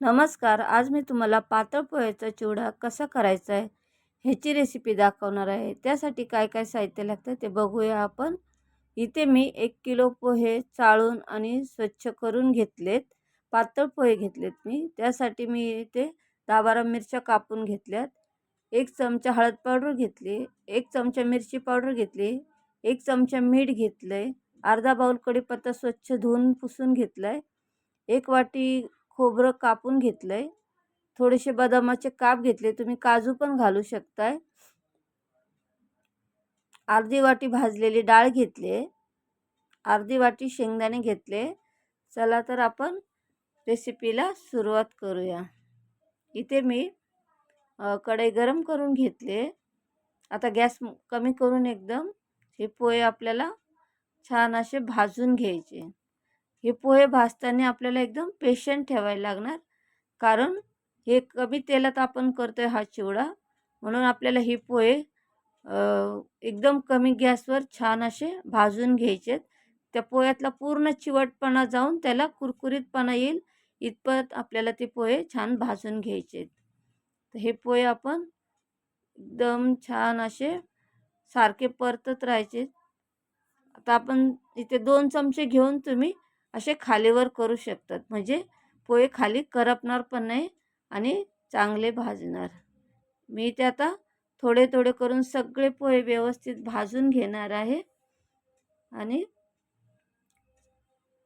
नमस्कार आज मी तुम्हाला पातळ पोह्याचा चिवडा कसा करायचा आहे ह्याची रेसिपी दाखवणार आहे. त्यासाठी काय काय साहित्य लागतं ते बघूया आपण. इथे मी एक किलो पोहे चाळून आणि स्वच्छ करून घेतलेत. पातळ पोहे घेतलेत मी. त्यासाठी मी इथे दहा बारा मिरच्या कापून घेतल्यात. एक चमचा हळद पावडर घेतली एक चमचा मिरची पावडर घेतली एक चमचा मीठ घेतलं आहे अर्धा बाऊल कढीपत्ता स्वच्छ धुवून पुसून घेतला आहे एक वाटी खोबरं कापून घेतलं आहे थोडेसे बदामाचे काप घेतले. तुम्ही काजू पण घालू शकताय. अर्धी वाटी भाजलेली डाळ घेतली. अर्धी वाटी शेंगदाणे घेतले. चला तर आपण रेसिपीला सुरुवात करूया. इथे मी कढई गरम करून घेतले. आता गॅस कमी करून एकदम हे पोहे आपल्याला छान असे भाजून घ्यायचे. हे पोहे भाजताना आपल्याला एकदम पेशंट ठेवायला लागणार. कारण हे कमी तेलात आपण करतो आहे हा चिवडा. म्हणून आपल्याला हे पोहे एकदम कमी गॅसवर छान असे भाजून घ्यायचेत त्या पोह्यातला पूर्ण चिवटपणा जाऊन त्याला कुरकुरीतपणा येईल. इतपत आपल्याला ते पोहे छान भाजून घ्यायचे तर हे पोहे आपण एकदम छान असे सारखे परतत राहायचे आता आपण इथे दोन चमचे घेऊन तुम्ही असे खालीवर करू शकतात. म्हणजे पोहे खाली करपणार पण नाही आणि चांगले भाजणार. मी ते आता थोडे थोडे करून सगळे पोहे व्यवस्थित भाजून घेणार आहे. आणि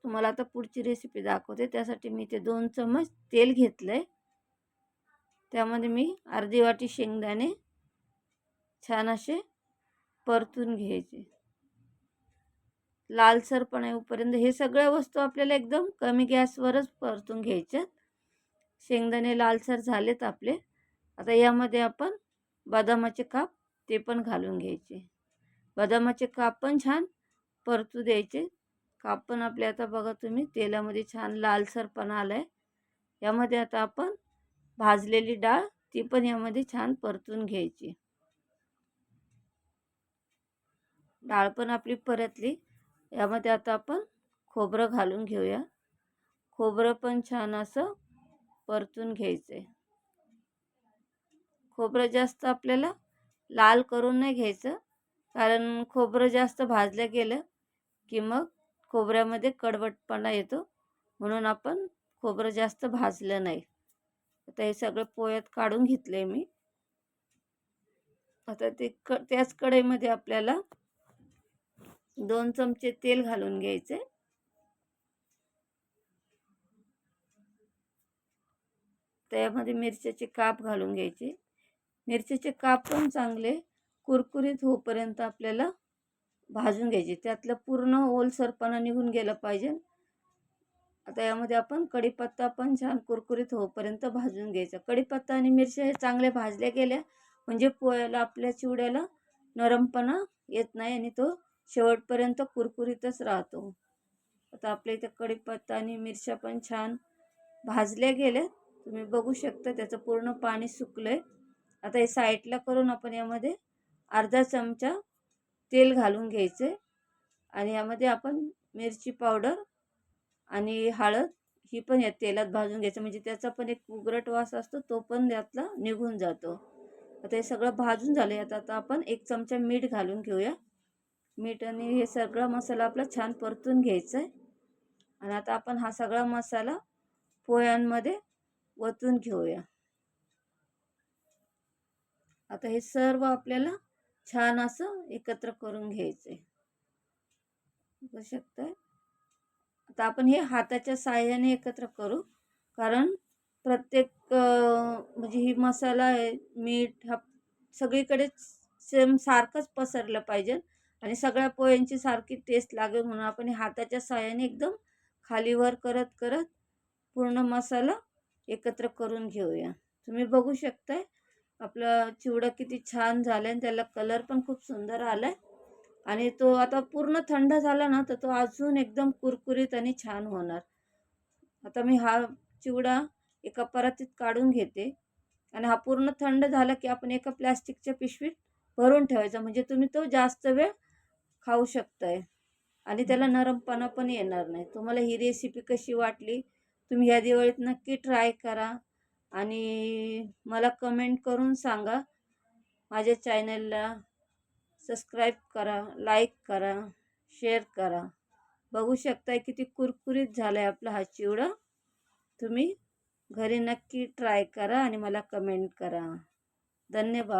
तुम्हाला आता पुढची रेसिपी दाखवते. त्यासाठी मी ते दोन चम्मच तेल घेतलं आहे त्यामध्ये मी अर्धी वाटी शेंगदाणे छान असे परतून घ्यायचे. लालसरपणा येऊपर्यंत हे सगळ्या वस्तू आपल्याला एकदम कमी गॅसवरच परतून घ्यायच्यात. शेंगदाणे लालसर झालेत आपले. आता यामध्ये आपण बदामाचे काप ते पण घालून घ्यायचे. बदामाचे काप पण छान परतू द्यायचे. काप पण आपले आता बघा तुम्ही तेलामध्ये छान लालसरपणा आला आहे यामध्ये आता आपण भाजलेली डाळ ती पण यामध्ये छान परतून घ्यायची. डाळ पण आपली परतली. यामध्ये आता आपण खोबरं घालून घेऊया. खोबरं पण छान असं परतून घ्यायचं आहे खोबरं जास्त आपल्याला लाल करून नाही घ्यायचं कारण खोबरं जास्त भाजलं गेलं की मग खोबऱ्यामध्ये कडवटपणा येतो. म्हणून आपण खोबरं जास्त भाजलं नाही. आता हे सगळं पोळ्यात काढून घेतलं आहे मी. आता ते क त्याच कढईमध्ये आपल्याला दोन चमचे तेल घालून घ्यायचे. त्यामध्ये मिरच्याचे काप घालून घ्यायचे. मिरच्याचे काप पण चांगले कुरकुरीत होईपर्यंत आपल्याला भाजून घ्यायचे. त्यातलं पूर्ण ओलसरपणा निघून गेलं पाहिजे. आता यामध्ये आपण कढीपत्ता पण छान कुरकुरीत होईपर्यंत भाजून घ्यायचा. कढीपत्ता आणि मिरच्या हे चांगल्या भाजल्या गेल्या म्हणजे पोळ्याला आपल्या चिवड्याला नरमपणा येत नाही आणि तो शेवटपर्यंत कुरकुरीतच राहतो. आता आपल्या इथे कढीपत्ता आणि मिरच्या पण छान भाजल्या गेल्या तुम्ही बघू शकता त्याचं पूर्ण पाणी सुकलं आहे आता हे साईडला करून आपण यामध्ये अर्धा चमचा तेल घालून घ्यायचे. आणि यामध्ये आपण मिरची पावडर आणि हळद ही पण या तेलात भाजून घ्यायचं. म्हणजे त्याचा पण एक उगरट वास असतो तो पण त्यातला निघून जातो. आता हे सगळं भाजून झालं आता आता आपण एक चमचा मीठ घालून घेऊया. मीठ आणि हे सगळा मसाला आपला छान परतून घ्यायचा आहे आणि आता आपण हा सगळा मसाला पोह्यांमध्ये वतून घेऊया. आता हे सर्व आपल्याला छान असं एकत्र करून घ्यायचं आहे बघू शकताय? आता आपण हे हाताच्या साह्याने एकत्र करू. कारण प्रत्येक म्हणजे ही मसाला आहे मीठ हा सगळीकडेच सेम सारखंच पसरलं पाहिजे. आणि सगळ्या पोह्यांची सारखी टेस्ट लागेल म्हणून आपण हाताच्या साह्याने एकदम खालीवर करत करत पूर्ण मसाला एकत्र करून घेऊया. तुम्ही बघू शकताय आपला चिवडा किती छान झाला आणि त्याला कलर पण खूप सुंदर आला आहे आणि तो आता पूर्ण थंड झाला ना तर तो अजून एकदम कुरकुरीत आणि छान होणार. आता मी हा चिवडा एका परातीत काढून घेते. आणि हा पूर्ण थंड झाला की आपण एका प्लॅस्टिकच्या पिशवीत भरून ठेवायचा. म्हणजे तुम्ही तो जास्त वेळ खाऊ शकताय. आणि त्याला नरमपणा पण येणार नाही. तुम्हाला ही रेसिपी कशी वाटली? तुम्ही ह्या दिवाळीत नक्की ट्राय करा. आणि मला कमेंट करून सांगा. माझ्या चॅनलला सबस्क्राईब करा लाईक करा शेअर करा. बघू शकताय किती कुरकुरीत झालं आहे आपला हा चिवडा. तुम्ही घरी नक्की ट्राय करा आणि मला कमेंट करा. धन्यवाद.